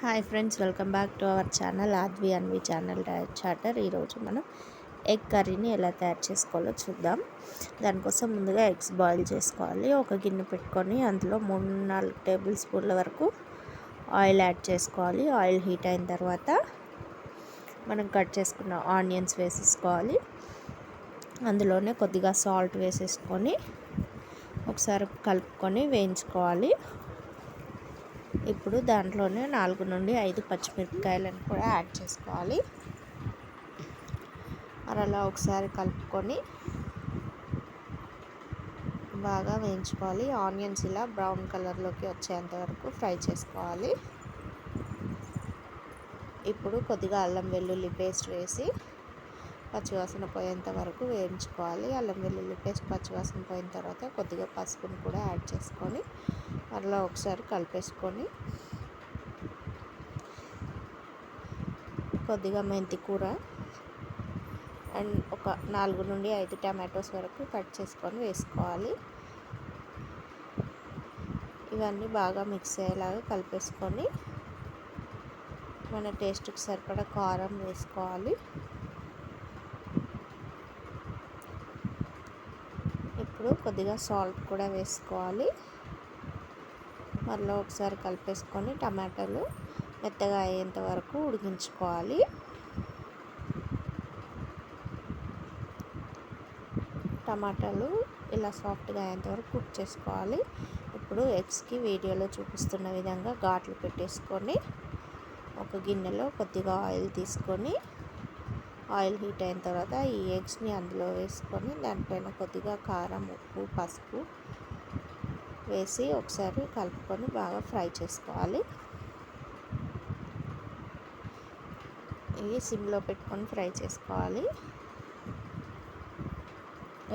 Hi friends welcome back to our channel Advi Anvi channel charter ఈరోజు మనం egg కర్రీని ఎలా తయారు చేసుకోవాలో చూద్దాం. దానికోసం ముందుగా ఎగ్స్ బాయిల్ చేసుకోవాలి. ఒక గిన్నె పెట్టుకొని అందులో మూడు నాలుగు టేబుల్ స్పూన్ల వరకు ఆయిల్ యాడ్ చేసుకోవాలి. ఆయిల్ హీట్ అయిన తర్వాత మనం కట్ చేసుకున్న ఆనియన్స్ వేసేసుకోవాలి. అందులోనే కొద్దిగా సాల్ట్ వేసేసుకొని ఒకసారి కలుపుకొని వేయించుకోవాలి. ఇప్పుడు దాంట్లోనే నాలుగు నుండి ఐదు పచ్చిమిరపకాయలను కూడా యాడ్ చేసుకోవాలి. అలా ఒకసారి కలుపుకొని బాగా వేయించుకోవాలి. ఆనియన్స్ ఇలా బ్రౌన్ కలర్లోకి వచ్చేంత వరకు ఫ్రై చేసుకోవాలి. ఇప్పుడు కొద్దిగా అల్లం వెల్లుల్లి పేస్ట్ వేసి పచ్చివాసన పోయేంత వరకు వేయించుకోవాలి. అల్లం వెల్లుల్లి పేస్ట్ పచ్చివాసన పోయిన తర్వాత కొద్దిగా పసుపుని కూడా యాడ్ చేసుకొని మరలా ఒకసారి కలిపేసుకొని కొద్దిగా మెంతి కూర అండ్ ఒక నాలుగు నుండి ఐదు టమాటోస్ వరకు కట్ చేసుకొని వేసుకోవాలి. ఇవన్నీ బాగా మిక్స్ అయ్యేలాగా కలిపేసుకొని మన టేస్ట్కి సరిపడా కారం వేసుకోవాలి. ఇప్పుడు కొద్దిగా సాల్ట్ కూడా వేసుకోవాలి. మళ్ళీ ఒకసారి కలిపేసుకొని టమాటాలు మెత్తగా అయ్యేంత వరకు ఉడికించుకోవాలి. టమాటాలు ఇలా సాఫ్ట్గా అయ్యేంత వరకు కుక్ చేసుకోవాలి. ఇప్పుడు ఎగ్స్కి వీడియోలో చూపిస్తున్న విధంగా ఘాట్లు పెట్టేసుకొని ఒక గిన్నెలో కొద్దిగా ఆయిల్ తీసుకొని ఆయిల్ హీట్ అయిన తర్వాత ఈ ఎగ్స్ని అందులో వేసుకొని దానిపైన కొద్దిగా కారం ఉప్పు పసుపు వేసి ఒకసారి కలుపుకొని బాగా ఫ్రై చేసుకోవాలి. ఇవి సిమ్లో పెట్టుకొని ఫ్రై చేసుకోవాలి.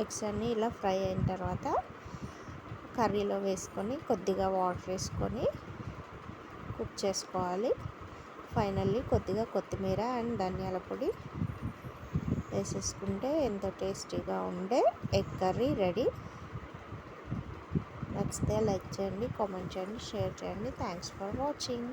ఎగ్స్ అన్నీ ఇలా ఫ్రై అయిన తర్వాత కర్రీలో వేసుకొని కొద్దిగా వాటర్ వేసుకొని కుక్ చేసుకోవాలి. ఫైనల్లీ కొద్దిగా కొత్తిమీర అండ్ ధనియాల పొడి వేసేసుకుంటే ఎంతో టేస్టీగా ఉండే ఎగ్ కర్రీ రెడీ. నచ్చితే లైక్ చేయండి కామెంట్ చేయండి షేర్ చేయండి. Thanks for watching